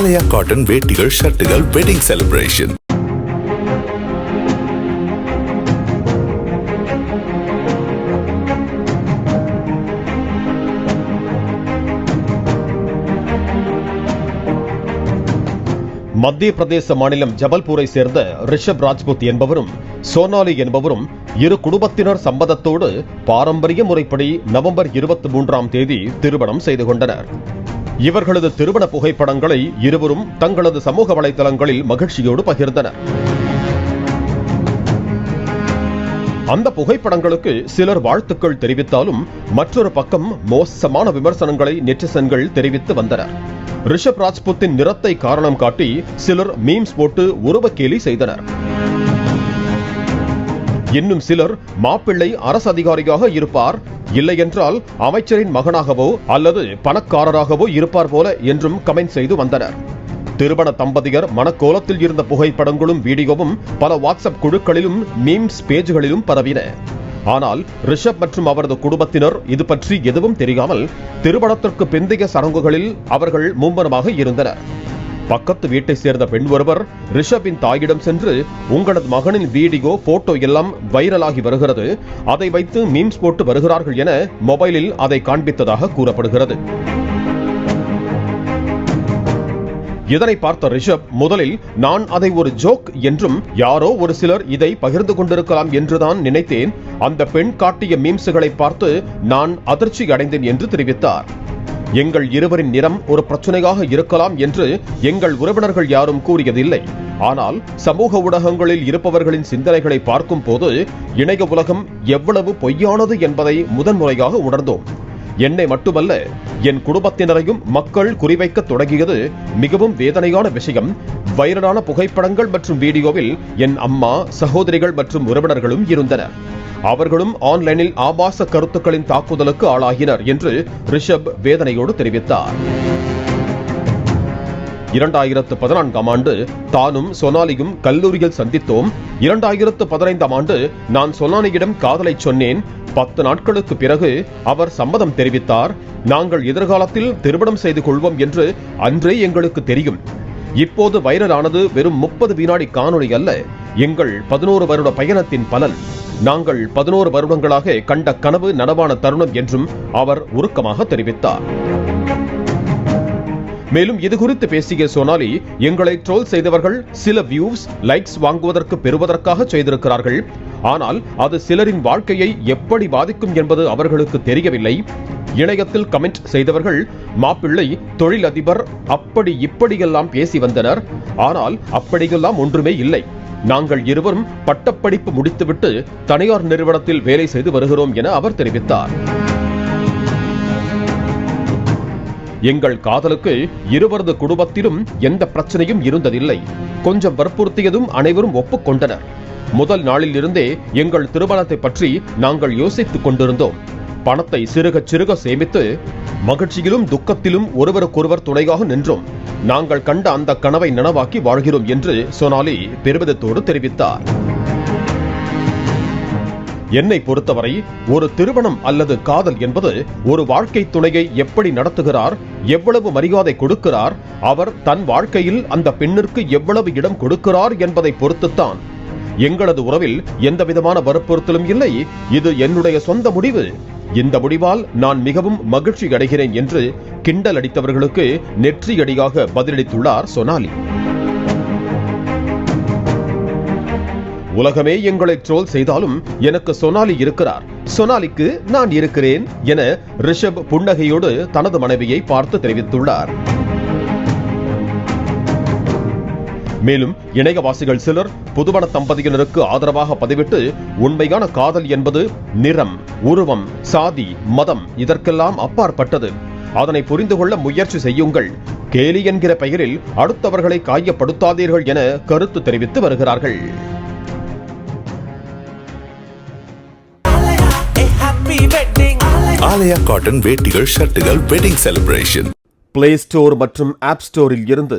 ஆலயா cotton வேட்டிகள் ஷர்ட்டுகள் wedding celebration Madhya Pradesh மாநிலம் ஜபல்பூரை சேர்ந்த ரிஷப் ராஜ்புத் என்பவரும் சோனாலி என்பவரும் இரு குடும்பத்தினர் சம்மதத்தோடு பாரம்பரிய முறைப்படி நவம்பர் இருபத்தி மூன்றாம் தேதி திருமணம் செய்து கொண்டனர். இவர்களது திருமண புகைப்படங்களை இருவரும் தங்களது சமூக வலைதளங்களில் மகிழ்ச்சியோடு பகிர்ந்தனர். அந்த புகைப்படங்களுக்கு சிலர் வாழ்த்துக்கள் தெரிவித்தாலும் மற்றொரு பக்கம் மோசமான விமர்சனங்களை நெட்டிசன்கள் தெரிவித்து வந்தனர். ரிஷப் ராஜ்புத்தின் நிறத்தை காரணம் காட்டி சிலர் மீம்ஸ் போட்டு உருவக்கேலி செய்தனர். இன்னும் சிலர் மாப்பிள்ளை அரசு அதிகாரியாக இருப்பார். இல்லையென்றால் அமைச்சரின் மகனாகவோ அல்லது பணக்காரராகவோ இருப்பார் போல என்றும் கமெண்ட் செய்து வந்தனர். திருமண தம்பதியர் மனக்கோலத்தில் இருந்த புகைப்படங்களும் வீடியோவும் பல வாட்ஸ்அப் குழுக்களிலும் மீம்ஸ் பேஜ்களிலும் பரவின. ஆனால் ரிஷப் மற்றும் அவரது குடும்பத்தினர் இது பற்றி எதுவும் தெரியாமல் திருமணத்திற்கு பிந்தைய சடங்குகளில் அவர்கள் மும்மரமாக இருந்தனர். பக்கத்து வீட்டை சேர்ந்த பெண் ஒருவர் ரிஷபின் தாயிடம் சென்று உங்களது மகனின் வீடியோ போட்டோ எல்லாம் வைரலாகி வருகிறது. அதை வைத்து மீம்ஸ் போட்டு வருகிறார்கள் என மொபைலில் அதை காண்பித்ததாக கூறப்படுகிறது. இதனை பார்த்த ரிஷப் முதலில் நான் அதை ஒரு ஜோக் என்றும் யாரோ ஒரு சிலர் இதை பகிர்ந்து கொண்டிருக்கலாம் என்றுதான் நினைத்தேன். அந்த பெண் காட்டிய மீம்ஸுகளை பார்த்து நான் அதிர்ச்சி அடைந்தேன் என்று தெரிவித்தார். எங்கள் இருவரின் நிறம் ஒரு பிரச்சனையாக இருக்கலாம் என்று எங்கள் உறவினர்கள் யாரும் கூறியதில்லை. ஆனால் சமூக ஊடகங்களில் இருப்பவர்களின் சிந்தனைகளை பார்க்கும் போது இணைய உலகம் எவ்வளவு பொய்யானது என்பதை முதன்முறையாக உணர்ந்தோம். என்னை மட்டுமல்ல என் குடும்பத்தினரையும் மக்கள் குறிவைக்க தொடங்கியது மிகவும் வேதனையான விஷயம். வைரலான புகைப்படங்கள் மற்றும் வீடியோவில் என் அம்மா சகோதரிகள் மற்றும் உறவினர்களும் இருந்தனர். அவர்களும் ஆன்லைனில் ஆபாச கருத்துக்களின் தாக்குதலுக்கு ஆளாகினர் என்று ரிஷப் வேதனையோடு தெரிவித்தார். இரண்டாயிரத்து பதினான்காம் ஆண்டு தானும் சொனாலியும் கல்லூரியில் சந்தித்தோம். இரண்டாயிரத்து பதினைந்தாம் ஆண்டு நான் சொனாலியிடம் காதலை சொன்னேன். பத்து நாட்களுக்கு பிறகு அவர் சம்மதம் தெரிவித்தார். நாங்கள் எதிர்காலத்தில் திருமணம் செய்து கொள்வோம் என்று அன்றே எங்களுக்கு தெரியும். இப்போது வைரலானது வெறும் முப்பது வினாடி காணொளி அல்ல எங்கள் பதினோரு வருட பயணத்தின் பலன். நாங்கள் பதினோரு வருடங்களாக கண்ட கனவு நனவான தருணம் என்றும் அவர் உருக்கமாக தெரிவித்தார். மேலும் இது குறித்து பேசிய சோனாலி எங்களை ட்ரோல் செய்தவர்கள் சில வியூஸ் லைக்ஸ் வாங்குவதற்கு பெறுவதற்காக செய்திருக்கிறார்கள். ஆனால் அது சிலரின் வாழ்க்கையை எப்படி பாதிக்கும் என்பது அவர்களுக்கு தெரியவில்லை. இணையத்தில் கமெண்ட் செய்தவர்கள் மாப்பிள்ளை தொழிலதிபர் அப்படி இப்படியெல்லாம் பேசி வந்தனர். ஆனால் அப்படியெல்லாம் ஒன்றுமே இல்லை. நாங்கள் இருவரும் பட்டப்படிப்பு முடித்துவிட்டு தனியார் நிறுவனத்தில் வேலை செய்து வருகிறோம் என அவர் தெரிவித்தார். எங்கள் காதலுக்கு இருவரது குடும்பத்திலும் எந்த பிரச்சனையும் இருந்ததில்லை. கொஞ்சம் வற்புறுத்தியதும் அனைவரும் ஒப்புக்கொண்டனர். முதல் நாளில் இருந்தே எங்கள் திருமணத்தை பற்றி நாங்கள் யோசித்துக் கொண்டிருந்தோம். பணத்தை சிறுக சிறுக சேமித்து மகிழ்ச்சியிலும் துக்கத்திலும் ஒருவருக்கொருவர் துணையாக நின்றோம். நாங்கள் கண்ட அந்த கனவை நனவாக்கி வாழ்கிறோம் என்று சோனாலி பெருமிதத்தோடு தெரிவித்தார். என்னை பொறுத்தவரை ஒரு திருமணம் அல்லது காதல் என்பது ஒரு வாழ்க்கை துணையை எப்படி நடத்துகிறார் எவ்வளவு மரியாதை கொடுக்கிறார் அவர் தன் வாழ்க்கையில் அந்த பெண்ணிற்கு எவ்வளவு இடம் கொடுக்கிறார் என்பதை பொறுத்துத்தான். எங்களது உறவில் எந்த விதமான வற்புறுத்தலும் இல்லை. இது என்னுடைய சொந்த முடிவு. இந்த முடிவால் நான் மிகவும் மகிழ்ச்சி அடைகிறேன் என்று கிண்டல் அடித்தவர்களுக்கு நெற்றியடியாக பதிலளித்துள்ளார் சோனாலி. உலகமே எங்களை ட்ரோல் செய்தாலும் எனக்கு சோனாலி இருக்கிறார். சோனாலிக்கு நான் இருக்கிறேன் என ரிஷப் புன்னகையோடு தனது மனைவியை பார்த்து தெரிவித்துள்ளார். மேலும் இணையவாசிகள் சிலர் புதுமண தம்பதியினருக்கு ஆதரவாக பதிவிட்டு உண்மையான காதல் என்பது நிறம் உருவம் சாதி மதம் இதற்கெல்லாம் அப்பாற்பட்டது. அதனை புரிந்து கொள்ள முயற்சி செய்யுங்கள். கேலி என்கிற பெயரில் அடுத்தவர்களை காயப்படுத்தாதீர்கள் என கருத்து தெரிவித்து வருகிறார்கள். ஆலயா காட்டன் வேட்டிகள் ஷர்ட்டுகள் வெட்டிங் செலிப்ரேஷன் பிளே ஸ்டோர் மற்றும் ஆப் ஸ்டோரில் இருந்து